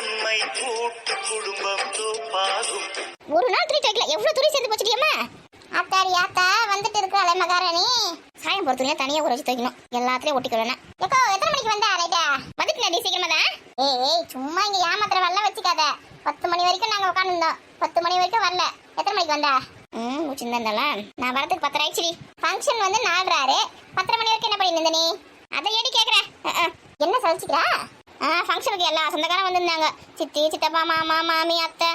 நன்மை கூட்டு குடும்பம் தூப்பாகும். ஒரு நாள் ட்ரீட் வைக்கல எவ்வளவு துணி சேர்ந்து போச்சுடியம்மா அத்தாடி ஆத்தா வந்துட்டு இருக்கிறாளே மகாராணி. சாயம் பொறுத்துலயே தனியா ஊற வச்சு துவைக்கணும். எல்லாத்துலயும் ஒட்டிக்கலாம் எப்போ எத்தனை மணிக்கு வந்தா ரைட்டா வந்துட்டு நீ சீக்கிரமா தான் ஏய் ஏய் சும்மா இங்க ஏமாத்திர வரல வச்சுக்காத. பத்து மணி வரைக்கும் நாங்க உட்காந்துருந்தோம் பத்து மணி வரைக்கும் வரல. எத்தனை மணிக்கு வந்தா? ம் முடிச்சிருந்தால நான் வரதுக்கு பத்தரை ஆயிடுச்சு ஃபங்க்ஷன் வந்து நாலராரு பத்தரை மணி வரைக்கும் என்ன பண்ணிருந்த நீ? அதை ஏடி கேக்குறேன் என்ன சலிச்சுக்கிறா? ஆ ஃபங்க்ஷனுக்கு எல்லா சொந்தக்காரம் வந்திருந்தாங்க. சித்தி சித்தப்பா மாமா மாமி அத்தை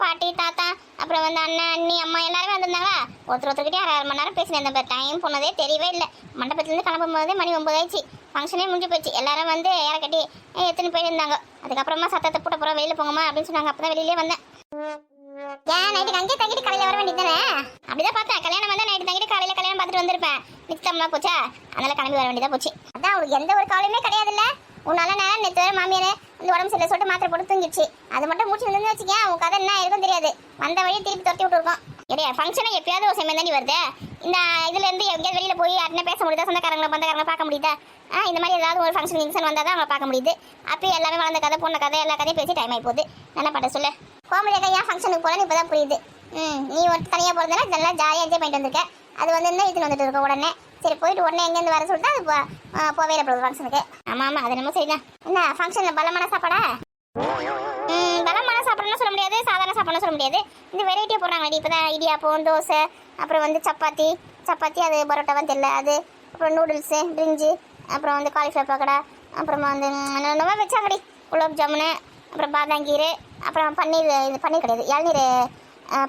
பாட்டி தாத்தா அப்புறம் வந்து அண்ணன் அண்ணி அம்மா எல்லாருமே வந்திருந்தாங்களா? ஒருத்தர் ஒருத்தர்கிட்டே அரை அரை மணி நேரம் பேசினேன் இந்த டைம் போனதே தெரியவே இல்லை. மண்டபத்துலேருந்து கிளம்பும் போதே மணி ஒம்பது ஆயிடுச்சு. ஃபங்க்ஷனே முடிஞ்சு போச்சு. எல்லாரும் வந்து ஏற கட்டி எத்தனை பேர் இருந்தாங்க. அதுக்கப்புறமா சத்தத்தை போட்ட போகிறோம் வெளியில் போங்கம்மா அப்படின்னு சொன்னாங்க. அப்போ தான் வெளியிலே வந்தேன். ஏன் நைட்டுக்கு அங்கேயே தங்கிட்டு காலையில் வர வேண்டியது தானே? அப்படிதான் பார்த்தேன் கல்யாணம் வந்தால் நைட்டு தங்கிட்டு காலையில் கல்யாணம் பார்த்துட்டு வந்திருப்பேன். நிச்சயமா போச்சா? அதனால் கிளம்பி வர வேண்டியதாக போச்சு. அதான் அவங்களுக்கு எந்த ஒரு கவலையுமே கிடையாதுல்ல. உன்னால நேரம் நேற்று வர மாமியார் இந்த உடம்பு சரியில்லை சொல்லிட்டு மாத்திரை போட்டு தூங்கிடுச்சு. அது மட்டும் முடிச்சு வந்து வச்சுக்கேன். உன் கதை என்ன இருக்கும் தெரியாது. வந்த வழியை திருப்பி துரத்தி விட்டுருக்கோம் இடையே ஃபங்க்ஷனை எப்பயாவது ஒரு சமயம் தாண்டி வருது. இந்த இதுல இருந்து எங்கேயாவது வெளியில போய் யாருன்னா பேச முடியுதா? சொந்தக்காரங்களை பந்தக்காரங்களை பார்க்க முடியுதா? ஆ இந்த மாதிரி ஏதாவது ஒரு ஃபங்க்ஷன் ஃபங்க்ஷன் வந்தால் தான் அவங்களை பார்க்க முடியுது. அப்போ எல்லாமே வளர்ந்த கதை போன கதை எல்லா கதையும் பேசி டைம் ஆகி போகுது என்ன பண்ண சொல்லு. கோமதி அக்கா ஏன் ஃபங்க்ஷனுக்கு போகலன்னு இப்போ தான் புரியுது. ம் நீ ஒரு தனியாக போகிறதுனால நல்லா ஜாலியாக என்ஜாய் பண்ணிட்டு வந்திருக்க. அது வந்து என்ன இதுன்னு வந்துட்டு இருக்க உடனே. சரி போயிட்டு உடனே எங்கேருந்து வர சொல்லிட்டு அது போ- போவே இல்லை போகுது ஃபங்க்ஷனுக்கு ஆமாம் ஆமாம் அது என்னமோ சரிதான். என்ன ஃபங்க்ஷனில் பலமான சாப்பாடா? பலமான சாப்பாடுன்னு சொல்ல முடியாது சாதாரண சாப்பாடுன்னு சொல்ல முடியாது. இந்த வெரைட்டியாக போடுறாங்க இப்போ தான் இடியாப்பம் தோசை அப்புறம் வந்து சப்பாத்தி. சப்பாத்தி அது பரோட்டாவும் தெரியல அது. அப்புறம் நூடுல்ஸு பிரிஞ்சு அப்புறம் வந்து காலிஃப்ளவர் பக்கடா அப்புறமா வந்து நல்லா வச்சாங்கடி. குலோப் ஜாமுனு அப்புறம் பாதாங்கீர் அப்புறம் பன்னீர் இது பன்னீர் கிடையாது இளநீர்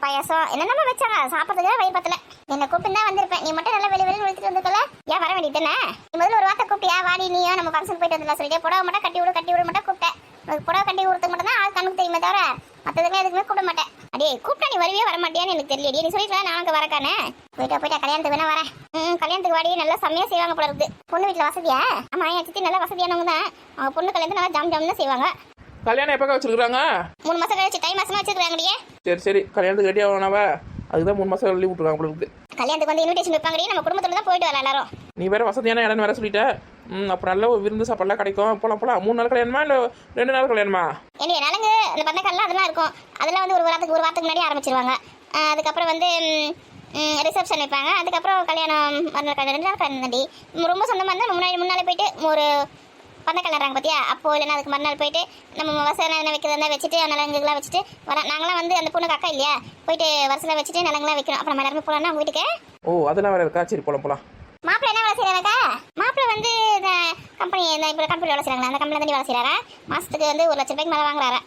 பாயாசம். என்னென்னமோ வச்சாங்க. சாப்பிட்றதுக்காக வயிறு பத்தல என்னை கூப்பிட்டு தான் வந்திருப்பேன். நீ மட்டும் நல்லா வெளியே வெளியே விழுத்துட்டு வந்துக்கல. ஏன் வர வேண்டியது நீ முதல்ல ஒரு வார்த்தை கூப்பிட்டியா? வாடி நீயோ? நம்ம ஃபங்க்ஷன் போயிட்டு வந்துடலாம் சொல்லிட்டு புடவை மட்டும் கட்டி விடு கட்டி விட மட்டும் கூப்பிட்டேன். உனக்கு புடவை கட்டி கொடுத்து மட்டும் தான் ஆள் கண்ணுக்கு தெரியுமே தவிர மற்றதுமே எதுக்குமே கூப்பிட மாட்டேன். அடியே கூப்பிட்டா நீ வருவியே? வர மாட்டியான்னு எனக்கு தெரியல நீ சொல்லிட்டு நான் அங்கே வரக்கானே. போயிட்டா போயிட்டா கல்யாணத்துக்கு வேணா வரேன். ம் கல்யாணத்துக்கு வாடி. நல்லா செம்மையாக செய்வாங்க போல இருக்குது பொண்ணு வீட்டில் வசதியா? ஆமா என் சித்தி நல்லா வசதியானவங்க தான். அவங்க பொண்ணு கல்யாணத்தை நல்லா ஜாம் ஜாம்னு செய்வாங்க. கல்யாணம் எப்போ வச்சிருக்காங்க மூணு மாசம் கழிச்சு தை மாசமா வச்சிருக்காங்கடியே சரி சரி. கல்யாணத்துக்கு ரெடி ஆகணாவா அதுக்கு தான் மூணு மாதம் லீவ் விட்ருக்காங்க உங்களுக்கு கல்யாணத்துக்கு வந்து இன்விடேஷன் வைப்பாங்கடி நம்ம குடும்பத்துல தான் போயிட்டு வரலாம் எல்லாரும். நீ வேற வசதியான இடம் வேற சொல்லிட்ட. ம் அப்புறம் நல்ல ஒரு விருந்து சாப்பாடுலாம் கிடைக்கும். போலாம் போலாம். மூணு நாள் கல்யாணமா இல்லை ரெண்டு நாள் கல்யாணமா? என்னடி நலங்கு அந்த பந்தக்கல்லாம் அதெல்லாம் இருக்கும். அதெல்லாம் வந்து ஒரு வாரத்துக்கு ஒரு வாரத்துக்கு முன்னாடி ஆரம்பிச்சிருவாங்க. அதுக்கப்புறம் வந்து ரிசப்ஷன் வைப்பாங்க. அதுக்கப்புறம் கல்யாணம் மறுநாள் கல்யாணம் ரெண்டு நாள் கல்யாணம் தாண்டி. ரொம்ப சொந்தமாக இருந்தால் முன்னாடி முன்னாலே போயிட்டு ஒரு பந்தக்கல்யாணம் பார்த்தியா அப்போ இல்லைன்னா அதுக்கு மறுநாள் போயிட்டு நம்ம வசதி என்ன வைக்கிறதா வச்சுட்டு நலங்குலாம் வச்சுட்டு வர நாங்களாம் வந்து அந்த பொண்ணுக்கு அக்கா இல்லையா? போயிட்டு வருஷத்தில் வச்சுட்டு நலங்குலாம் வைக்கிறோம் அப்புறம் நம்ம எல்லாருமே போகலான்னா அவங்க வீட்டுக்கு? ஓ அதெல்லாம் வேற இருக்கா? சரி போலாம் போலாம். மாப்பிள்ளை என்ன வேலை செய்யறாக்கா மாப்பிள்ளை வந்து இந்த கம்பெனி இந்த இப்போ கம்பெனி வேலை செய்கிறாங்க அந்த கம்பெனியில் தான் வேலை செய்கிறாரா மாதத்துக்கு வந்து ஒரு லட்ச ரூபாய்க்கு மேலே வாங்குறாரா?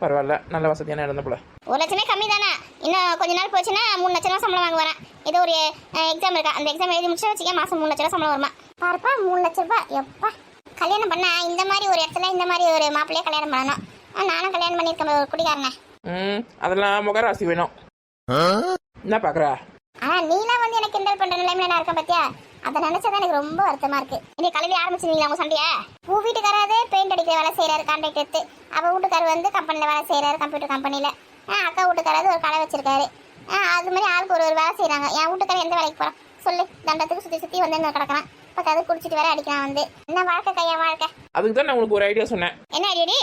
பரவாயில்ல நல்ல வசதியான இடம் போல. ஒரு லட்சமே கம்மி தானே? இன்னும் கொஞ்ச நாள் போச்சுன்னா மூணு லட்ச ரூபா சம்பளம் வாங்குவாரன் ஏதோ ஒரு எக்ஸாம் இருக்கா? அந்த எக்ஸாம் எழுதி முடிச்சு வச்சுக்க மாசம் மூணு லட்ச ரூபா சம்பளம் வருமா? பாருப்பா மூணு லட்ச ரூபாய். எப்பா. கல்யாணம் பண்ணா இந்த மாதிரி ஒரு இடத்துல இந்த மாதிரி ஒரு மாப்பிள்ளையே கல்யாணம் பண்ணணும். நானும் கல்யாணம் பண்ணியிருக்கேன் ஒரு குடிகாரனே. ம் அதெல்லாம் முகராசி வேணும். என்ன பார்க்குறா ஆனா நீலாம் வந்து எனக்கு கிண்டல் பண்ற நிலைமையில நான் இருக்கேன் பாத்தியா? அதை நினைச்சதான் எனக்கு ரொம்ப வருத்தமா இருக்கு. இன்னைக்கு காலையில ஆரம்பிச்சிருந்தீங்களா உங்க சண்டைய? பூ வீட்டுக்காராவது பெயிண்ட் அடிக்கிற வேலை செய்யறாரு கான்ட்ராக்ட் எடுத்து. அவ வீட்டுக்காரர் வந்து கம்பெனில வேலை செய்யறாரு கம்ப்யூட்டர் கம்பெனில அக்கா வீட்டுக்காராவது ஒரு கடை வச்சிருக்காரு. அது மாதிரி ஆளுக்கு ஒரு ஒரு வேலை செய்யறாங்க என் வீட்டுக்காரர் எந்த வேலைக்கு போறான்? சொல்லு. தண்டத்துக்கு சுத்தி சுத்தி வந்து என்ன கிடக்குறான் பத்தாவது குடிச்சிட்டு வேற அடிக்கிறான் வந்து. என்ன வாழ்க்கை கையா வாழ்க்கை? அதுக்கு தான் நான் உனக்கு ஒரு ஐடியா சொன்னேன். என்ன ஐடியாடி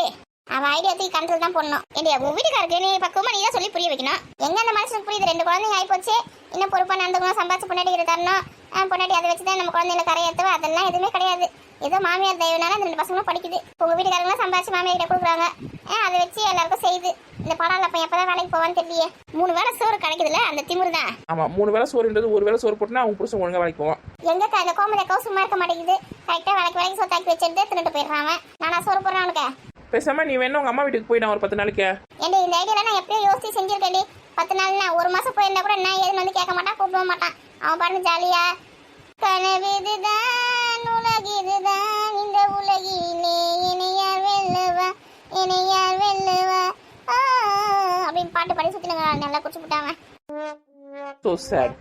அவன் ஐடியா தூக்கி கண்ட்ரோல் தான் பண்ணணும் ஏண்டியா உன் வீட்டுக்காருக்கு நீ பக்குவமா நீ தான் சொல்லி புரிய வைக்கணும். எங்க அந்த மனுஷனுக்கு புரியுது? ரெண்டு குழந்தைங்க ஆயிப்போச்சு. இன்னும் பொறுப்பா நடந்துக்கணும் சம்பாதிச்சு பொண்டாட்டி தரணும். ஆ, பொண்டாட்டி அதை வச்சு தான் நம்ம குழந்தைகளை கரையேற்றவா அதெல்லாம் எதுவுமே கிடையாது. ஏதோ மாமியார் தயவுனால அந்த ரெண்டு பசங்களும் படிக்குது. உங்க வீட்டுக்காரங்களாம் சம்பாதிச்சு மாமியார் கிட்ட கொடுக்குறாங்க. அதை வச்சு எல்லாருக்கும் செய்யுது இந்த படம் அப்ப எப்பதான் வேலைக்கு போவான்னு தெரியலையே. மூணு வேளை சோறு கிடைக்குதுல்ல? அந்த திமிரு தான். ஆமாம் மூணு வேளை சோறுன்றது ஒரு வேளை சோறு போட்டுனா அவங்க புருஷன் ஒழுங்கா வேலைக்கு போவான். எங்க இந்த கோமதி அக்காவும் சும்மா இருக்க மாட்டேங்குது. கரெக்டா வேலைக்கு வேலைக்கு சொத்தாக்கி வச்சுட்டு தின்னுட்டு போயிடுறான் அவன். நானா சோறு போடுறேன் அவனுக்கு? பேசாம நீ வேணும் உங்க அம்மா வீட்டுக்கு போயிட்டான் ஒரு பத்து நாளைக்கு ஏண்டி இந்த ஐடியால நான் எப்படியோ யோசிச்சு செஞ்சிருக்கேன்டி. பத்து நாள்னா ஒரு மாசம் போயிருந்தா கூட என்ன ஏதுன்னு வந்து கேட்க மாட்டான் கூப்பிட மாட்டான். அவன் பாட்டு ஜாலியா கனவிதுதான் உலகிதுதான் இந்த உலகிலே இணையார் வெல்லுவா இணையார் வெல்லுவா அப்படின்னு பாட்டு பாடி சுத்தினுங்க நல்லா குடிச்சு விட்டாங்க சேட்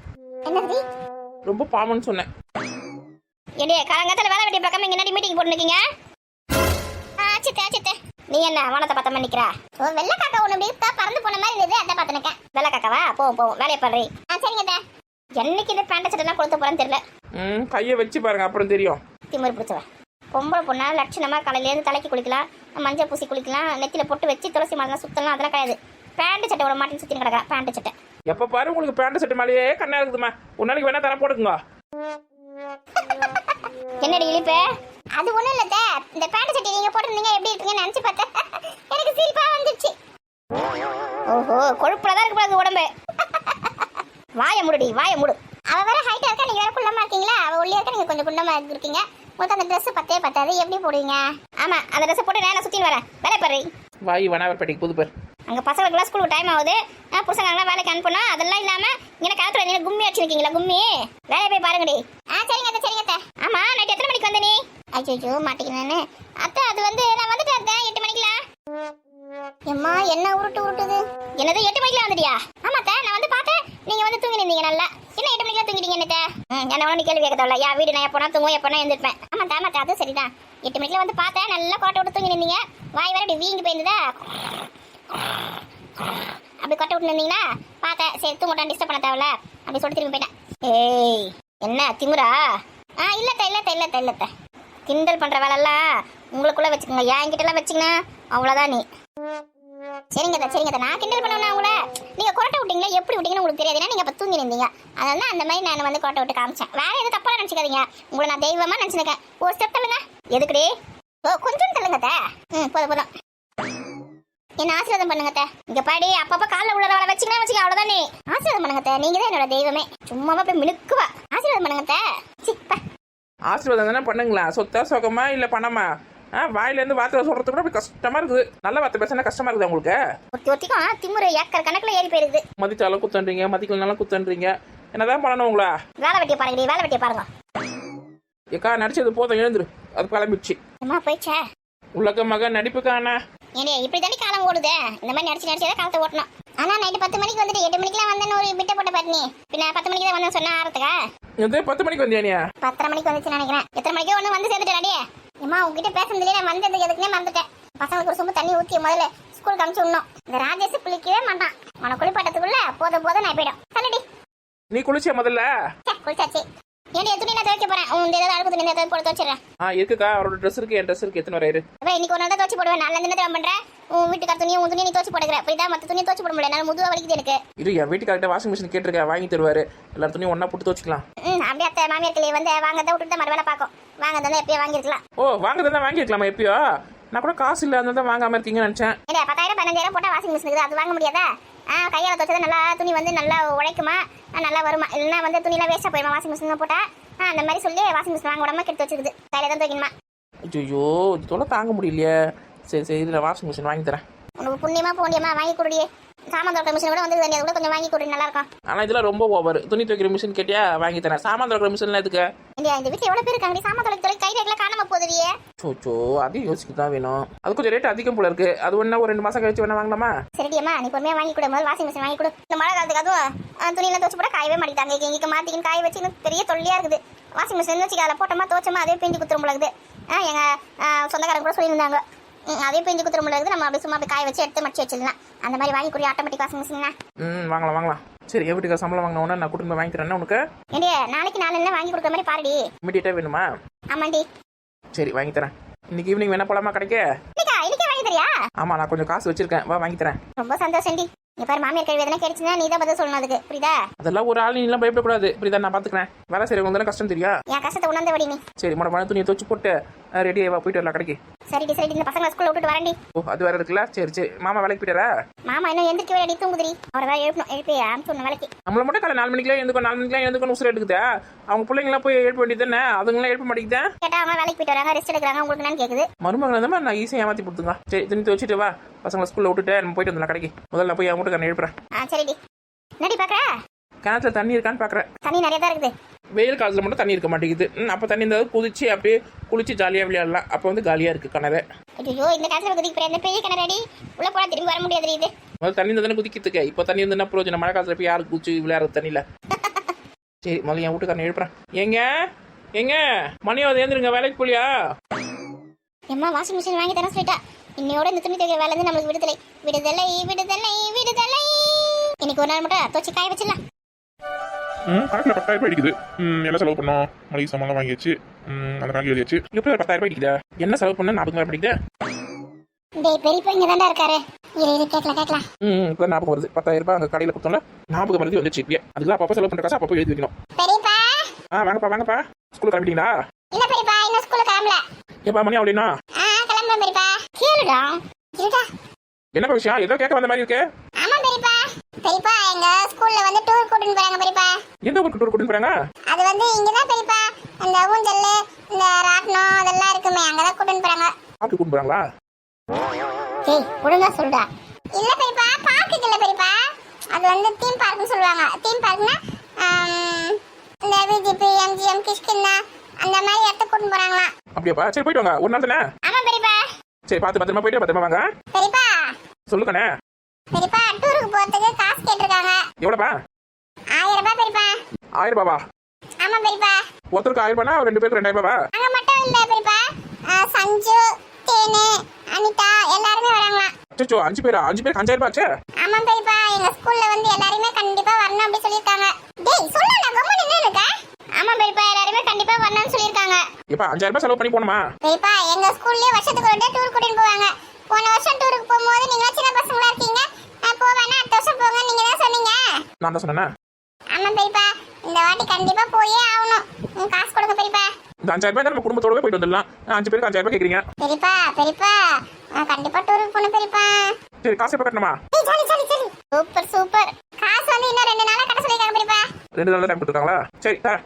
என்னது? ரொம்ப பாவம்னு சொன்னேன். ஏடி காலங்காத்தால வேலை வெட்டி பார்க்காம இங்க மீட்டிங் போட்டுருக்கீங்க சித்தே. நீ என்ன வானத்தை பார்த்த நிக்கிறா? ஓ வெள்ளை காக்கா ஒண்ணு இப்படி பறந்து போன மாதிரி இருந்தது அதான் பார்த்து நிக்கேன் வெள்ளை காக்காவா? போவோம் போவோம் வேலையை பாரு. ஆ சரிங்க அத்தை. என்னைக்கு இந்த பேண்ட் சட்டெல்லாம் கொடுத்து போறேன்னு தெரியல. ம் கையை வச்சு பாருங்க அப்புறம் தெரியும். திமிரு பிடிச்சவன் பொம்பளை பொண்ணா லட்சணமாக காலையிலேருந்து தலைக்கு குளிக்கலாம் மஞ்சள் பூசி குளிக்கலாம் நெத்தியில் பொட்டு வச்சு துளசி மாலை சுத்தலாம் அதெல்லாம் கிடையாது. பேண்ட் சட்டை விட மாட்டேன்னு சுற்றி கிடக்கிறேன் பேண்ட் சட்டை. எப்போ பாரு உங்களுக்கு பேண்ட் செட்டு மேலேயே கண்ணா இருக்குதுமா ஒரு நாளைக்கு வேணா தர போடுங்க என்னடி இழிப்பு? அது ஒண்ணும் இல்ல. இந்த பேண்ட் சட்டை நீங்க போட்டிருந்தீங்க எப்படி இருக்கீங்கன்னு நினைச்சு பார்த்தேன். எனக்கு சிரிப்பா வந்துருச்சு. ஓஹோ கொழுப்புல தான் இருக்கு உடம்பு. வாய முடுடி வாய முடு. அவ வேற ஹைட்டா இருக்கா? நீங்க வேற குள்ளமா இருக்கீங்களா? அவ ஒல்லியா இருக்கா? நீங்க கொஞ்சம் குள்ளமா இருக்கீங்க. உங்களுக்கு அந்த Dress பத்தே பத்தாது. எப்படி போடுவீங்க? ஆமா அந்த Dress போட்டு நான் சுத்தி வரேன். வேலை பாரு. வாய் வனாவர்பேட்டைக்கு புது பேர். அங்க பசங்களுக்குலாம் ஸ்கூலுக்கு டைம் ஆகுது. ஆ, புருஷங்க வேலைக்கு அனுப்பணும். அதெல்லாம் இல்லாம இங்க கலத்துல நீங்க கும்மி வச்சிருக்கீங்களா கும்மி? வேலையை போய் பாருங்கடி. ஆ சரிங்க சரிங்க அத்தை ஆமா நைட் எத்தனை மணிக்கு வந்த நீ ஐயோ மாட்டிக்கிறேன்னு அத்தை அது வந்து நான் வந்துட்டு இருந்தேன் எட்டு மணிக்கெல்லாம் எம்மா என்ன உருட்டு உருட்டுது? என்னது எட்டு மணிக்கெல்லாம் வந்துட்டியா? ஆமா அத்தை நான் வந்து பார்த்தேன். நீங்க வந்து தூங்கி நின்றீங்க நல்லா. என்ன எட்டு மணிக்கெல்லாம் தூங்கிட்டீங்க என்னத்த? என்ன ஒன்றும் கேள்வி கேட்க தேவையில்ல. யா வீடு நான் எப்போனா தூங்குவோம் எப்போனா எழுந்திருப்பேன். ஆமா தாமா அது சரிதான். எட்டு மணிக்கெல்லாம் வந்து பார்த்தேன். நல்லா கோட்டை விட்டு தூங்கி நின்றீங்க வாய் வர இப்படி வீங்கி போயிருந்ததா? அப்படி கொட்டை விட்டு நின்றீங்களா பார்த்தேன். சரி தூங்கட்டான் டிஸ்டர்ப் பண்ண தேவையில்ல. அப்படி சொல்லி திரும்பி போயிட்டேன். ஏய் என்ன திமுரா ஆ இல்லத்த இல்லத்த இல்லத்த இல்லத்த கிண்டல் பண்ற வேலைலாம் உங்களுக்குள்ள வச்சுக்கோங்க. ஏன் கிட்டலாம் வச்சுக்கனா? அவ்வளோதான் நீ. சரிங்க அத்தை, சரிங்க அத்தை. நான் கிண்டல் பண்ணுவேன் கூட நீங்க கொரட்டை விட்டீங்களா? எப்படி விட்டீங்கன்னு உங்களுக்கு தெரியாதுன்னா நீங்கள் நீங்க தூங்கி நின்றீங்க அதனால அந்த மாதிரி நான் வந்து கொரட்டை விட்டு காமிச்சேன். வேற எதுவும் தப்பா நினச்சிக்காதீங்க. உங்களை நான் தெய்வமா நினைச்சிருக்கேன். ஒரு ஸ்டெப் தள்ளுங்க. எதுக்குடி? ஓ கொஞ்சம் தள்ளுங்க அத்தை. ம் போதும் போதும். என்ன ஆசீர்வாதம் பண்ணுங்க அத்தை. இங்க பாடி அப்பப்போ காலில் உள்ள அவளை வச்சுக்கலாம் வச்சுக்க அவ்வளோதான் நீ. ஆசீர்வாதம் பண்ணுங்க அத்தை. தான் என்னோட தெய்வமே. சும்மாவா போய் மினுக்குவா. ஆசீர்வாதம் பண்ணுங்க அத்தை. ஆசீர்வாதம் தானே பண்ணுங்களா? சொத்தா சொகமா இல்லை பணமா? ஆ வாயிலேருந்து வார்த்தை சொல்கிறது கூட கஷ்டமா இருக்குது. நல்ல வார்த்தை பேசினா கஷ்டமா இருக்குது உங்களுக்கு? ஒருத்தி ஒருத்திக்கும் திமுறை ஏக்கர் கணக்குல ஏறி போயிருக்குது மதிச்சாலும் குத்தன்றீங்க மதிக்கலனாலும் குத்தன்றீங்க. என்னதான் பண்ணணும் உங்களா? வேலை வெட்டிய பாருங்கடி வேலை வெட்டிய பாருங்க. ஏக்கா நடிச்சது போதும் எழுந்துரு. அது கிளம்பிடுச்சு. அம்மா போயிடுச்சே. உள்ளக்க மக நடிப்புக்கானா ஏடி இப்படி தாண்டி காலம் ஓடுது? இந்த மாதிரி நடிச்சு நடிச்சு தான் காலத்தை ஓட்டணும். ஆனா நைட்டு பத்து மணிக்கு வந்துட்டு எட்டு மணிக்கெல்லாம் வந்தேன்னு ஒரு பிட்ட போட்ட நீ பின்ன பத்து மணிக்கு தான் வந்தேன் சொன்ன ஆறதுக்கா எது பத்து மணிக்கு வந்தியா பத்தரை மணிக்கு வந்துச்சு நினைக்கிறேன். எத்தனை மணிக்கோ ஒன்று வந்து சேர்ந்துட்டேன் அம்மா உங்ககிட்ட பேசுனதுலேயே நான் வந்தது எதுக்குன்னே மறந்துட்டேன். பசங்களுக்கு ஒரு சொம்பு தண்ணி ஊற்றி முதல்ல ஸ்கூலுக்கு அனுப்பிச்சு விடணும். இந்த ராஜேஷ் குளிக்கவே மாட்டான். உனக்கு குளிப்பாட்டத்துக்குள்ள போதும் போதும் நான் போயிடும். தள்ளுடி நீ குளிச்சியா முதல்ல? குளிச்சாச்சு. ஏன்டி என் துணி நான் துவைக்க போறேன் உன் ஏதாவது அழுக்கு துணி ஏதாவது போட்டு துவச்சிடுறேன் ஆ இருக்குக்கா அவரோட ட்ரெஸ் இருக்கு என் ட்ரெஸ் இருக்கு. எத்தனை வரையிரு இன்னைக்கு ஒரு நாள் தான் துவச்சி போடுவேன். நல்ல தினத்தை பண்றேன். உன் வீட்டுக்கார துணியும் உன் துணி நீ துவச்சி போடுகிற புரியுதா? மற்ற துணியை துவச்சி போட முடியல. என்னால் முதுவா வலிக்குது எனக்கு. இரு என் வீட்டுக்கார்ட்ட வாஷிங் மிஷின் கேட்டிருக்கேன். வாங்கி தருவாரு. எல்லா துணியும் ஒண்ணா போட்டு துவச்சிக்கலாம். ம் அப்படியே அத்தை மாமியார் கிளியை வந்து வாங்க தான் விட்டுட்டு தான் மறு வேலை பார்க்கும். வாங்க தான் எப்பயோ வாங்கியிருக்கலாம். ஓ வாங்க தான் வாங்கிருக்கலாமா எப்பயோ? நான் கூட காசு இல்லை அதனால தான் வாங்காம இருக்கீங்கன்னு நினைச்சேன். இல்லையா பத்தாயிரம் பதினஞ்சாயிரம் போட்டால் வாஷிங் மிஷின் இருக்குது அது வாங்க முடியாதா? ஆ கையால் துவச்சது நல்லா துணி வந்து நல்லா உழைக்குமா நல்லா வருமா? இல்லைன்னா வந்து துணிலாம் வேஸ்ட்டாக போயிடுமா வாஷிங் மிஷின் போட்டால் ஆ அந்த மாதிரி சொல்லி வாஷிங் மிஷின் வாங்க விடாம கெடுத்து வச்சிருக்குது. கையில் தான் துவைக்கணுமா? ஐயோ இது தொலை தாங்க முடியலையே. சரி சரி இதில் வாஷிங் மிஷின் வாங்கி தரேன். உனக்கு புண்ணியமா போண்டியமா வாங்கி கொடுடியே சாமான் துவைக்கிற மிஷின் கூட வந்து அது கூட கொஞ்சம் வாங்கி கொடு நல்லா இருக்கும் ஆனால் இதெல்லாம் ரொம்ப ஓவர் துணி துவைக்கிற மிஷின் கேட்டியா? வாங்கி தரேன். சாமான் துவைக்கிற மிஷின்லாம் எதுக்கு? இல்லையா இந்த வீட்டில் எவ்வளோ பேர் இருக்காங்க? சாமான் தொலைக்கு தொலை கை ரேக்கில் காணாம போகுதுடியே சோச்சோ அதையும் யோசிக்க தான் வேணும். அது கொஞ்சம் ரேட் அதிகம் போல இருக்கு. அது ஒன்றா ஒரு ரெண்டு மாதம் கழிச்சு வேணா வாங்கலாமா? சரிடியம்மா நீ பொறுமையாக வாங்கி கொடு முதல்ல வாஷிங் மிஷின் வாங்கி கொடு. இந்த மழை காலத்துக்கு அதுவும் துணியெல்லாம் துவச்சு போட காயவே மாட்டேங்காங்க இங்கே இங்கே மாற்றிக்கின்னு காய வச்சு பெரிய தொல்லையாக இருக்குது. வாஷிங் மிஷின் வச்சு அதில் போட்டோமா துவச்சோமா அதே பிஞ்சு குத்துரும் போல இருக்குது. ஆ எங்கள் சொந்தக்காரங்க கூட சொல்லியிருந்தாங்க. அதே பிஞ்சு போல இருக்குது நம்ம அப்படி சும்மா காய வச்சு எடுத்து மடிச்சு வச்சிடலாம். அந்த மாதிரி வாங்கி கொடு ஆட்டோமேட்டிக் வாஷிங் மிஷின்னா ம் வாங்கலாம் வாங்கலாம். சரி என் வீட்டுக்கு சம்பளம் வாங்கினோன்னா நான் கூட்டிட்டு போய் வாங்கி தரேன். உனக்கு? ஏண்டியே நாளைக்கு நாலு என்ன வாங்கி கொடுக்குற மாதிரி பாருடி. இமீடியட்டாக வேணுமா? ஆமாண்டி. சரி வாங்கி தரேன். இன்னைக்கு ஈவினிங் வேணா போலாமா கிடைக்க? இன்னைக்கா? வாங்கி தரியா? ஆமாம் நான் கொஞ்சம் காசு வச்சிருக்கேன். வா வாங்கி தரேன். ரொம்ப சந்தோஷம்டி பாரு மாமியார் கேள்வி எதனா கிடைச்சுன்னா நீ தான் பதில் சொல்லணும் அதுக்கு. புரியுதா? அதெல்லாம் ஒரு ஆள் நீலாம் பயப்படக்கூடாது. இப்படி நான் பார்த்துக்கிறேன் வேலை செய்யறவங்க தானே கஷ்டம் தெரியும் என் கஷ்டத்தை உணர்ந்த வடி நீ. சரி மொட மழை துணியை துவச்சு போட்டு ரெடி ஆவா போயிட்டு வரலாம் கடைக்கு. சரிடி சரிடி இந்த பசங்களை ஸ்கூல்ல விட்டுட்டு வரேன்டி ஓ அது வேற இருக்குல்ல? சரி சரி. மாமா வேலைக்கு போயிட்டாரா? மாமா இன்னும் எந்திரிக்கவே அடி தூங்குதுடி. அவரை தான் எழுப்பணும் எழுப்பி அனுப்பிச்சு வேலைக்கு. நம்மள மட்டும் காலை நாலு மணிக்கெல்லாம் எழுந்துக்கோ நாலு மணிக்கெல்லாம் எழுந்துக்கணும் உசுறு எடுக்குதா. அவங்க பிள்ளைங்களாம் போய் எழுப்ப வேண்டியது தானே அதுங்களாம் எழுப்ப மாட்டேங்குதா. கேட்டா அவங்க வேலைக்கு போயிட்டு வராங்க ரெஸ்ட் எடுக்கிறாங்க. உங்களுக்கு என்னன்னு கேக்குது. மருமகளை தான் நான் ஈஸியாக ஏமாத்தி கொடுத்துங்க சரி துணி துவச்சிட்டு வா. பசங்களை ஸ்கூலில் விட்டுட்டு நம்ம போயிட்டு வந்துடலாம் கடைக்கு. முதல்ல போய் அவங்க வீட்டுக்கு எழுப்புறேன் ஆ சரிடி. என்னடி பாக்குற? கிணத்துல தண்ணி இருக்கான்னு பார்க்குறேன் தண்ணி நிறைய தான் இருக்குது. வெயில் காலத்தில் மட்டும் தண்ணி இருக்க மாட்டேங்குது. ம் அப்போ தண்ணி இருந்தால் குதிச்சு அப்படியே குளிச்சு ஜாலியாக விளையாடலாம். அப்போ வந்து காலியாக இருக்குது கிணறு ஐயோ இந்த காலத்துல குதிக்க போற இந்த பெரிய கிணறடி உள்ள போனா திரும்பி வர முடியாது இது. முதல்ல தண்ணி இருந்தால் தானே குதிக்கிறதுக்கு இப்போ தண்ணி இருந்தால் பிரயோஜனம் மழை காலத்தில் போய் யாருக்கு குதிச்சு விளையாடுறது தண்ணியில் சரி முதல்ல என் வீட்டுக்காரனை எழுப்புறேன் ஏங்க? ஏங்க? மணியாவது ஏந்திருங்க வேலைக்கு போலியா? எம்மா வாஷிங் மிஷின் வாங்கி தரேன் சொல்லிட்டா. இன்னையோட இந்த துணி துவைக்கிற வேலை இருந்து நம்மளுக்கு விடுதலை. விடுதலை விடுதலை விடுதலை. இன்னைக்கு ஒரு நாள் மட்டும் துவச்சி காய வச்சிடலாம். ம் கணக்கில் பத்தாயிரம் ரூபாய் அடிக்குது. ம் என்ன செலவு பண்ணோம்? மளிகை சாமான்லாம் வாங்கியாச்சு. அந்த கணக்கு எழுதியாச்சு எப்படி ஒரு பத்தாயிரம் ரூபாய் அடிக்குதா? என்ன செலவு பண்ண வர படிக்குது டேய் பெரியப்பா இங்க தான்டா இருக்காரு. இரு இரு கேட்கலாம் கேட்கலாம். ம் இப்போ ஞாபகம் வருது. பத்தாயிரம் ரூபாய் அங்கே கடையில் கொடுத்தோம்ல ஞாபகம் வருது வந்துச்சு இப்பயே. அதுக்கு அப்பப்போ செலவு பண்ணுற காசு அப்பப்போ எழுதி வைக்கணும். பெரியப்பா. ஆ வாங்கப்பா வாங்கப்பா. ஸ்கூலுக்கு கிளம்பிட்டீங்களா? இல்ல பெரியப்பா இன்னும் ஸ்கூலுக்கு கிளம்பல. ஏப்பா மணி அப்படின்னா ஆ கிளம்புறேன் பெரியப்பா. கேளுடா. இருடா. என்ன விஷயம் ஏதோ கேட்க வந்த மாதிரி இருக்கு. ஆமா பெரியப்பா. பெரியப்பா எங்க ஸ்கூல்ல வந்து டூர் கூட்டிட்டு போறாங்க பெரியப்பா. எந்த ஊருக்கு டூர் கூட்டிட்டு போறாங்க? அது வந்து இங்கதான் பெரியப்பா. இந்த ஊஞ்சல் இந்த ராட்னம் அதெல்லாம் இருக்குமே அங்கதான் கூட்டிட்டு போறாங்க. பார்க்கு கூட்டிட்டு போறாங்களா? ஏய் ஒழுங்கா சொல்டா இல்ல பெரியப்பா பார்க்குக்கு இல்ல பெரியப்பா. அது வந்து தீம் பார்க்னு சொல்லுவாங்க. தீம் பார்க்னா இந்த விஜிபி எம்ஜிஎம் கிஷ்கிந்தா அந்த மாதிரி இடத்துக்கு கூட்டிட்டு போறாங்களாம் அப்படியாப்பா சரி போயிட்டு வாங்க. ஒரு நாள் தானே? ஆமா பெரியப்பா. சரி பார்த்து பத்திரமா போயிட்டு பத்திரமா வாங்க. பெரியப்பா. சொல்லுங்கண்ணே. பெரியப்பா டூருக்கு போறதுக்கு காசு கேட்டிருக்காங்க. எவ்வளோப்பா? ஆயிரம் ரூபாய் பெரியப்பா. ஆயிரம் ரூபாவா ஆமா பெரியப்பா. ஒருத்தருக்கு ஆயிரம் ரூபாய்னா ரெண்டு பேருக்கு ரெண்டாயிரம் ரூபாவா அங்க மட்டும் இல்ல பெரியப்பா. சஞ்சு தேனு அனிதா எல்லாருமே வராங்களாம் அச்சோ அஞ்சு பேரா? அஞ்சு பேருக்கு அஞ்சாயிரம் ரூபாய் ஆச்சே? ஆமா பெரியப்பா எங்க ஸ்கூல்ல வந்து எல்லாருமே கண்டிப்பா வரணும் அப்படி சொல்லிருக்காங்க டேய் சொல்லுடா கம்மன் என்ன இருக்க? ஆமா பெரியப்பா எல்லாருமே கண்டிப்பா வரணும்னு சொல்லிருக்காங்க எப்பா அஞ்சாயிரம் ரூபாய் செலவு பண்ணி போகணுமா? பெரியப்பா எங்க ஸ்கூல்லயே வருஷத்துக்கு ஒரு டூர் கூட்டிட்டு போவாங்க. போன வருஷம் டூருக்கு போகும்போது நீங்க சின்ன பசங்களா இருக்கீங்க. நான் போவேன்னா அடுத்த வருஷம் போங்க நீங்க தான் சொன்னீங்க. நான் தான் ஆமா பெரியப்பா. இந்த வாட்டி கண்டிப்பா போயே ஆகணும். காசு கொடுங்க பெரியப்பா. இந்த அஞ்சாயிரம் ரூபாய் நம்ம குடும்பத்தோடவே போயிட்டு வந்துடலாம். அஞ்சு பேருக்கு அஞ்சாயிரம் ரூபாய் கேட்குறீங்க பெரியப்பா பெரியப்பா. நான் கண்டிப்பா டூருக்கு போகணும் பெரியப்பா. சரி காசு எப்போ கட்டணுமா? சரி சரி சரி. Super super. காசு வந்து இன்னும் ரெண்டு நாளா கட்ட சொல்லிருக்காங்க பெரியப்பா. ரெண்டு நாள் டைம் கொடுத்துருக்காங்களா? சரி தரேன்.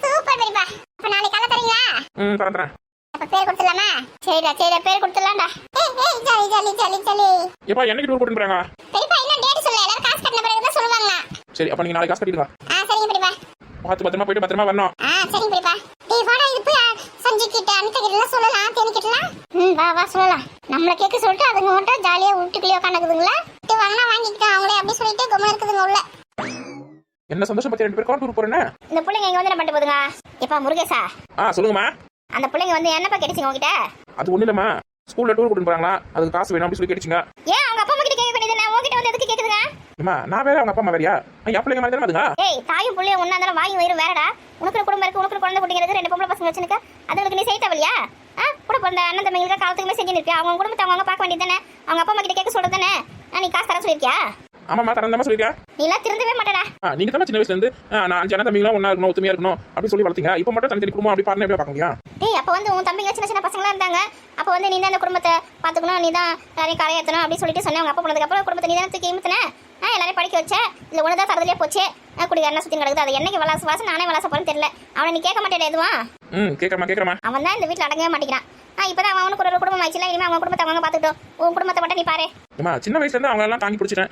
சூப்பர் பெரியப்பா. அப்ப நாளைக்கு காலை தரீங்களா? ம் தரேன் தரேன். அப்ப பேர் கொடுத்துடலாமா? சரிடா சரிடா பேர் கொடுத்துடலாம்டா. ஏய் ஏய் ஜாலி ஜாலி ஜாலி ஜாலி. எப்பா என்னைக்கு டூர் கூட்டிட்டு போறாங்க? பெரியப்பா இன்னும் டேட் சொல்ல. எல்லாரும் காசு கட்டின பிறகு தான் சொல்லுவாங்களா சரி அப்போ நீங்கள் நாளைக்கு காசு கட்டிடுங்க. ஆ சரிங்க பெரியப்பா. பார்த்து பத்திரமா போயிட்டு பத்திரமா வரணும். ஆ சரிங்க பெரியப்பா. டேய் வாடா இது போய் சஞ்சய் கிட்ட அனிதா கிட்ட எல்லாம் சொல்லலாம் தேனி கிட்டலாம். ம் வா வா சொல்லலாம். நம்மள கேட்க சொல்லிட்டு அதுங்க மட்டும் ஜாலியா வீட்டுக்குள்ளேயே உட்காந்துக்குதுங்களா இது வாங்கினா வாங்கிக்கிட்டோம் அவங்களே அப்படி சொல்லிட்டு கும்ம இருக்குதுங்க உள்ள. என்ன சந்தோஷம் பத்தி ரெண்டு பேரும் டூர் போறேன்னு? இந்த பிள்ளைங்க இங்க வந்து என்ன பண்ணிட்டு போதுங்க இப்ப முருகேசா? ஆ சொல்லுங்கம்மா. அந்த பிள்ளைங்க வந்து என்னப்பா கிடைச்சிங்க உங்ககிட்ட? அது ஒன்றும் இல்லைம்மா. ஸ்கூலில் டூர் கூட்டிட்டு போறாங்களா? அதுக்கு காசு வேணும் அப்படின்னு சொல்லி கேட்டுச்சுங்க. ஏன் அவங்க அப்பா அம்மா கிட்ட கேட்க வேண்டியது நான் உங்ககிட்ட வந்து எதுக்கு கேக்குதுங்க? அம்மா நான் வேற அவங்க அப்பா அம்மா வேறையா? என் பிள்ளைங்க மாதிரி தானே ஏய் தாயும் புள்ளையும் ஒண்ணா இருந்தாலும் வாங்கி வயிறு வேறடா. உனக்கு குடும்பம் இருக்கு உனக்கு குழந்தை குட்டிங்க ரெண்டு பொம்பளை பசங்க வச்சுருக்க அதுங்களுக்கு நீ செய்தவளியா ஆ கூட பிறந்த அண்ணன் தம்பிங்களுக்கு காலத்துக்குமே செஞ்சு நிற்பியா அவங்க குடும்பத்தை அவங்க பார்க்க வேண்டியது தானே? அவங்க அப்பா அம்மா கிட்ட கேட்க சொல்றது தானே? நீ காசு தர சொல்லியிருக்கியா ஆமாம்மா தரந்தாம சொல்லியிருக்கேன் நீ எல்லாம் திருந்தவே மாட்டடா. நீங்க தான் சின்ன வயசுல இருந்து நான் அண்ணன் தம்பிங்களாம் ஒன்றா இருக்கணும் ஒத்துமையா இருக்கணும் அப்படி சொல்லி வளர்த்தீங்க. இப்போ மட்டும் தனித்தனி குடும்பம் அப்படி பாருங்க எப்படி பார்க்க முடியும் டேய் அப்போ வந்து உன் தம்பிங்க சின்ன சின்ன பசங்களா இருந்தாங்க. அப்போ வந்து நீ தான் அந்த குடும்பத்தை பார்த்துக்கணும் நீ தான் கரையேற்றணும் அப்படின்னு சொல்லிட்டு சொன்னேன் உங்க அப்பா போனதுக்கு அப்புறம் குடும்பத்தை நீ தான் தூக்கி இமுத்தின ஆ எல்லாரையும் படிக்க வச்ச. இல்லை ஒன்று தான் தரதுலேயே போச்சு. குடிகாரனா சுற்றி கிடக்குது? அது என்னைக்கு வளாச வாசம் நானே வளாச போறேன்னு தெரியல. அவனை நீ கேட்க மாட்டேடா எதுவும் ம் கேட்கறமா கேட்கறமா அவன் தான் இந்த வீட்டில் அடங்கவே மாட்டேங்கிறான். ஆ இப்போ தான் அவனுக்கு ஒரு குடும்பம் ஆயிடுச்சுல இனிமேல் அவன் குடும்பத்தை அவங்க பார்த்துக்கிட்டோம் உன் குடும்பத்தை மட்டும் நீ பாரு. அம்மா சின்ன வயசுல இருந்து அவங்க எல்லாம் தாங்கி பிடிச்சிட்டேன்.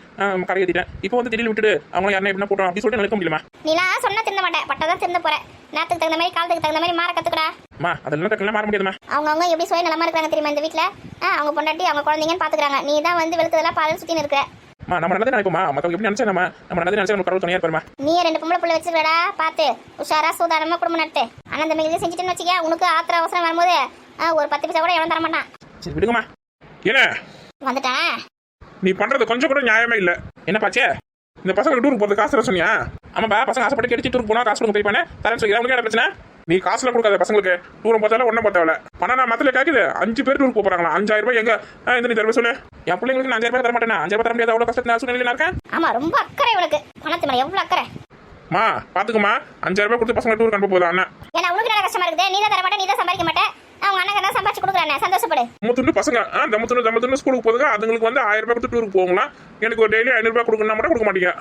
கரை ஏற்றிட்டேன் இப்போ வந்து திடீர்னு விட்டுட்டு அவங்க யாருன்னா எப்படின்னா போட்டோம் அப்படி சொல்லிட்டு நினைக்க முடியலமா நீலாம் சொன்னா திருந்த மாட்டேன். பட்டா தான் திருந்த போற நேரத்துக்கு தகுந்த மாதிரி காலத்துக்கு தகுந்த மாதிரி மாற கத்துக்கடா. அம்மா அதெல்லாம் டக்குலாம் மாற முடியாதுமா அவங்கவுங்க எப்படி சுய நலமா இருக்கிறாங்க தெரியுமா இந்த வீட்டில் அவங்க பொண்டாட்டி அவங்க குழந்தைங்கன்னு பார்த்துக்கிறாங்க நீ தான் வந்து வெளுத்ததெல்லாம் பால் சுற்றின்னு இருக்கிற அம்மா நம்ம நல்லதே நினைப்போமா மற்றவங்க எப்படி நினைச்சா நம்ம நம்ம நல்லதே நினைச்சா நம்ம கடவுள் துணையா இருப்பாருமா? நீ ரெண்டு பொம்பளை பிள்ளை வச்சிருக்கடா பார்த்து உஷாரா சூதானமா குடும்பம் நடத்து. ஆனால் இந்த மாதிரி செஞ்சுட்டுன்னு வச்சுக்க உனக்கு ஆத்திர அவசரம் வரும்போது ஒரு பத்து பைசா கூட எவன் தர மாட்டான். சரி விடுங்கம்மா. என்ன? வந்துட்டேன் நீ பண்றது கொஞ்சம் கூட நியாயமே இல்ல. என்ன பாச்சே இந்த பசங்க டூர் போறது காசு சொன்னியா? ஆமாப்பா பசங்க ஆசைப்பட்டு கெடுத்து டூர் போனா காசு கொடுங்க போய் பண்ணேன் தரேன் சொல்லி உங்களுக்கு என்ன பிரச்சனை? நீ காசுல கொடுக்காத பசங்களுக்கு. தூரம் பார்த்தாலும் ஒன்றும் பார்த்தாவில பணம் நான் மத்தில கேக்குது. அஞ்சு பேர் டூர் போறாங்களா? அஞ்சாயிரம் ரூபாய் எங்க? இந்த நீ தருவ சொல்லு. என் பிள்ளைங்களுக்கு நான் அஞ்சாயிரம் ரூபாய் தர மாட்டேனா? அஞ்சாயிரம் தர முடியாது. அவ்வளோ கஷ்டத்தை நான் சூழ்நிலையில் இருக்கேன்? ஆமா ரொம்ப அக்கறை உனக்கு. பணத்து மேல எவ்வளவு அக்கறை? மா பாத்துக்கம்மா அஞ்சாயிரம் ரூபாய் கொடுத்து பசங்க டூர் அனுப்ப போதா அண்ணன் ஏன்னா உனக்கு என்ன கஷ்டமா இருக்குது? நீ தான் தர மாட்டே நீ தான் சம்பாதிக்க மாட்டே அவங்க அண்ணன் தான் சம்பாதிச்சு கொடுக்குறானே சந்தோஷப்படு. முத்துண்டு பசங்க. ஆ தம்மத்துண்டு ஸ்கூலுக்கு போதுங்க அதுங்களுக்கு வந்து ஆயிரம் ரூபாய் கொடுத்து டூருக்கு போகலாம் எனக்கு ஒரு டெய்லி ஐநூறு ரூபாய் கொடுக்கணும்னா மட்டும் கொடுக்க மாட்டீங்க.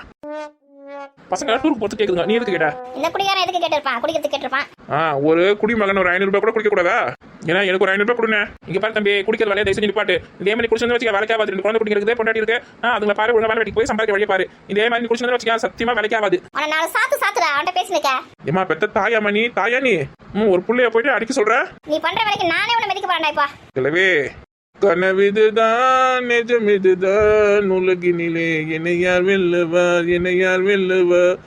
பசங்க டூருக்கு போட்டு கேட்குதுங்க நீ எதுக்கு கேட்ட? இந்த குடிகாரன் எதுக்கு கேட்டிருப்பான்? குடிக்கிறதுக்கு கேட்டிருப்பான். ஆ ஒரு குடிமகன் ஒரு ஐநூறு ரூபாய் கூட குடிக்க கூடாதா? ஏன்னா எனக்கு ஒரு ஐநூறு ரூபாய் கொடுங்க இங்க பாரு தம்பி குடிக்கிற வேலையை தயவு செஞ்சு நிப்பாட்டு. இதே மாதிரி குடிச்சு வச்சுக்க வேலைக்கு ஆகாது. ரெண்டு குழந்தை குடிக்கிறது பொண்டாட்டி இருக்கு. அதுங்களை பாரு ஒழுங்கா வேலை போய் சம்பாதிக்க வழியை பாரு. இதே மாதிரி குடிச்சு வச்சுக்க சத்தியமா வேலைக்கு ஆகாது. நாலு சாத்து சாத்துடா அவன்கிட்ட பேசினுக்க. ஏமா பெத்த தாயாமா நீ? தாயா நீ? ஒரு புள்ளைய போயிட்டு அடிக்க சொல்ற? நீ பண்ற வேலைக்கு நானே உன்னை மதிக்க போறேன்டா இப்போ. கிளவே கனவிதுதான் நிஜம் இதுதான் உலகினிலே என்னை யார் வெல்லுவார் என்னை யார் வெல்லுவார்.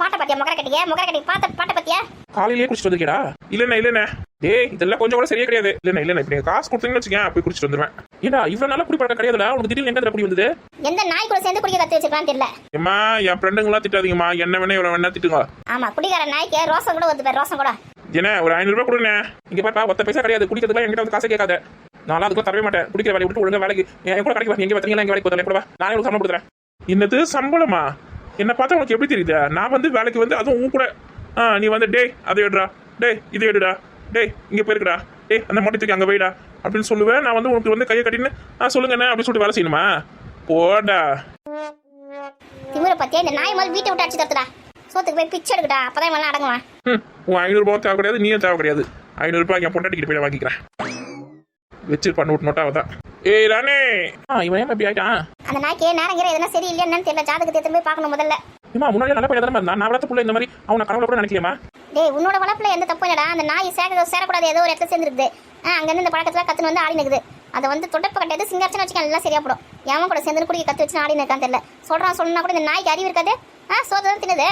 பாட்டை பத்தியா முகர கட்டிக்க முகர கட்டி பாத்த பாட்டை பத்தியா? காலையிலேயே குடிச்சிட்டு வந்திருக்கேடா. இல்லண்ணே இல்லண்ணே. டேய் இதெல்லாம் கொஞ்சம் கூட சரியே கிடையாது. இல்லண்ணே இல்லண்ணே இப்ப நீங்க காசு கொடுத்தீங்கன்னு வச்சுக்கேன் போய் குடிச்சிட்டு வந்துருவேன். ஏடா இவ்வளவு நாளா குடி பழக்கம் உனக்கு திடீர்னு எங்க குடி வந்தது? எந்த நாய் கூட சேர்ந்து குடிக்க கத்து வச்சிருக்கான்னு தெரியல. ஏம்மா என் ஃப்ரெண்டுங்களாம் திட்டாதீங்கம்மா. என்ன வேணா இவ்வளவு வேணா திட்டுங்க. ஆமா குடிக்கார நாய்க்கு ரோசம் கூட வந்து பேர் ரோசம் கூட. என்ன ஒரு ஐநூறு ரூபாய் கொடுண்ணே. இங்க பாப்பா ஒத்த பைசா கிடையாது. குடிக்கிறதுக்கு என்கிட்ட வந்து காசு கேட்காத. நான் அதுக்கு தரவே மாட்டேன். குடிக்கிற வேலையை விட்டு ஒழுங்கா வேலைக்கு என் கூட கிடைக்கு வா. எங்க பார்த்தீங்களா எங்க வேலைக்கு போதல கூட உங்களுக்கு சம்பளம் கொடுத்துறேன். என்னது சம்பளமா? என்ன பார்த்தா உனக்கு எப்படி தெரியுது? நான் வந்து வேலைக்கு வந்து அதுவும் உன் கூட. ஆ நீ வந்து டேய் அதை எடுடா டேய் இது எடுடா. டேய் இங்க போயிருக்குடா. டேய் அந்த மொட்டை தூக்கி அங்க போயிடா அப்படின்னு சொல்லுவேன். நான் வந்து உனக்கு வந்து கையை கட்டின்னு ஆ சொல்லுங்கண்ணே அப்படின்னு சொல்லிட்டு வேலை செய்யணுமா? போடா. திமுறை பத்தியா? இந்த நாய் முதல் வீட்டை விட்டு அடிச்சு தரத்துடா. சோத்துக்கு போய் பிச்சை எடுக்கடா அப்பதான் இவன் அடங்குவான். உன் ஐநூறுரூபா தேவை கிடையாது நீயும் தேவை கிடையாது ஐநூறுரூபா என் பொண்டாட்டிக்கிட்ட போய் வாங்கிக்கிறேன். நோட் நோட்டா அவதான். ஏய் ராணே! இவன் ஏன் இப்படி ஆயிட்டான்? அந்த நாய்க்கு நேரம் கிற எதனா சரி இல்லையான்னு தெரியல. ஜாதகத்தை எடுத்துன்னு போய் பார்க்கணும் முதல்ல. இம்மா முன்னாடி நல்ல பையன் தானே இருந்தான். நான் வளர்த்த புள்ள இந்த மாதிரி அவனை கனவுல கூட நினைக்கலையம்மா? டேய் உன்னோட வளர்ப்புல எந்த தப்பு இல்லடா. அந்த நாய் சேர சேரக்கூடாது ஏதோ ஒரு இடத்துல சேர்ந்துருக்குது. அங்கேருந்து இந்த பழக்கத்துல கத்துன்னு வந்து ஆடி நிக்குது அதை வந்து தொடப்பு கட்டியது சிங்காரச்சனை வச்சுக்க எல்லாம் சரியா போடும். எவன் கூட சேர்ந்து குடிக்க கத்து வச்சு ஆடி நிற்கான்னு தெரியல. சொல்றான் சொன்னா கூட இந்த நாய்க்கு அறிவு இருக்காது. ஆ சோதனை தின்னுது.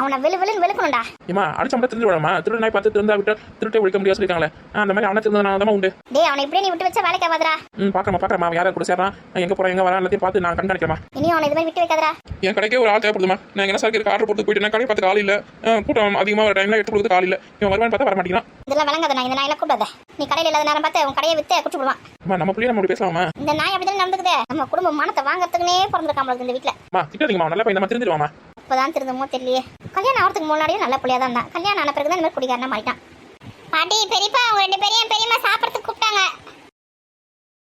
அவனை வெளு வெளுன்னு வெளுக்கணும்டா. இம்மா அடிச்சா மட்டும் திருந்து விடாமா திருடு நாய் பார்த்து திருந்தா விட்டு திருட்டை ஒழிக்க முடியாது சொல்லிருக்காங்களே அந்த மாதிரி அவனை திருந்தனால தான் உண்டு. டேய் அவனை இப்படியே நீ விட்டு வச்சா வேலைக்கு ஆகாதடா. ம் பார்க்கறமா பார்க்கறமா யாரை கூட சேர்றான். எங்க போறான் எங்க வரான் எல்லாத்தையும் பார்த்து நான் கண்காணிக்கிறமா இனி அவனை இது மாதிரி விட்டு வைக்காதடா. என் கடைக்கே ஒரு ஆள் தேவைப்படுதுமா நான் என்ன சார் ஆர்டர் போட்டு போயிட்டு கடை பார்த்து அஹ் கூட்டம் அதிகமாக டைம்ல எடுத்து கொடுத்து இல்ல. இவன் வருவான்னு பார்த்தா வர மாட்டேங்கிறான் இதெல்லாம் விளங்காத நான் இந்த நாயெல்லாம் கூப்பிடாத. நீ கடையில் இல்லாத நேரம் பார்த்து உன் கடையை வித்து குடிச்சு விடுவான். நம்ம பிள்ளைய நம்ம பேசலாமா? இந்த நாய் அப்படிதான் நடந்துக்குதே. நம்ம குடும்ப மானத்தை வாங்குறதுக்குனே பிறந்திருக்காம இந்த வீட்டுல அம்மா திட்டாதீங்கம்மா நல்ல பையன் நம்ம தெரிஞ்சிருவாமா இப்பதான் திருந்தமோ தெரியலையே. கல்யாணம் ஆகிறதுக்கு முன்னாடியும் நல்ல புள்ளியா தான் இருந்தான். கல்யாணம் ஆன பிறகு தான் இந்த மாதிரி குடிகாரனா மாறிட்டான். பாட்டி பெரியப்பா அவங்க ரெண்டு பேரையும் பெரியம்மா சாப்பிட்றதுக்கு கூப்பிட்டாங்க.